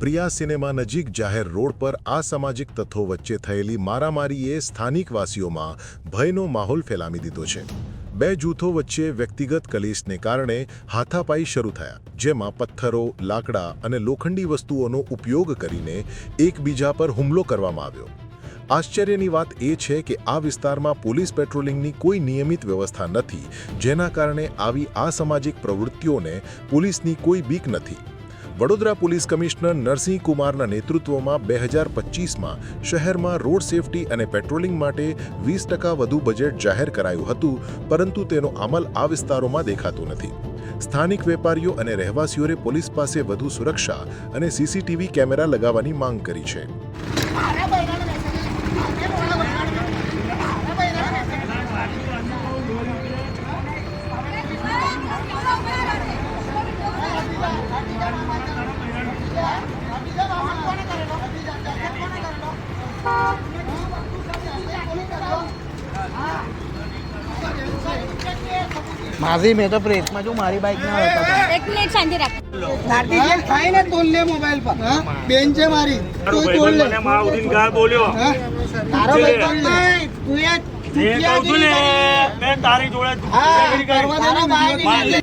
Priya cinema નજીક જાહેર road પર અસામાજિક તત્વો વચ્ચે થયેલી મારામારીએ સ્થાનિકવાસીઓમાં ભયનો માહોલ ફેલાવી દીધો છે. બે જૂથો વચ્ચે વ્યક્તિગત કલેશને કારણે હાથાપાઈ શરૂ થયા, જેમાં પથ્થરો, લાકડા અને લોખંડી વસ્તુઓનો ઉપયોગ કરીને એકબીજા પર હુમલો કરવામાં આવ્યો. આશ્ચર્યની વાત એ છે કે આ વિસ્તારમાં પોલીસ પેટ્રોલિંગની કોઈ નિયમિત વ્યવસ્થા નથી, જેના કારણે આવી અસામાજિક પ્રવૃત્તિઓને પોલીસની કોઈ બીક નથી. વડોદરા પોલીસ કમિશનર નરસિંહ કુમારના નેતૃત્વમાં બે હજાર પચીસમાં શહેરમાં રોડ સેફટી અને પેટ્રોલિંગ માટે વીસ ટકા વધુ બજેટ જાહેર કરાયું હતું, પરંતુ તેનો અમલ આ વિસ્તારોમાં દેખાતો નથી. સ્થાનિક વેપારીઓ અને રહેવાસીઓએ પોલીસ પાસે વધુ સુરક્ષા અને સીસીટીવી કેમેરા લગાવવાની માંગ કરી છે. માઝી મેં તો પ્રેસમાં જો મારી બાઇક ના હતા. એક મિનિટ શાંતિ રાખ. લાઠી જે થાય ને તોલ લે મોબાઈલ પર. હા? બેન છે મારી. તું તોલ લે. મને માઉદીન ગાળ બોલ્યો. હા? તારો. ભાઈ તોલ લે? તું એ મેં તારી જોડે હા કરવા દે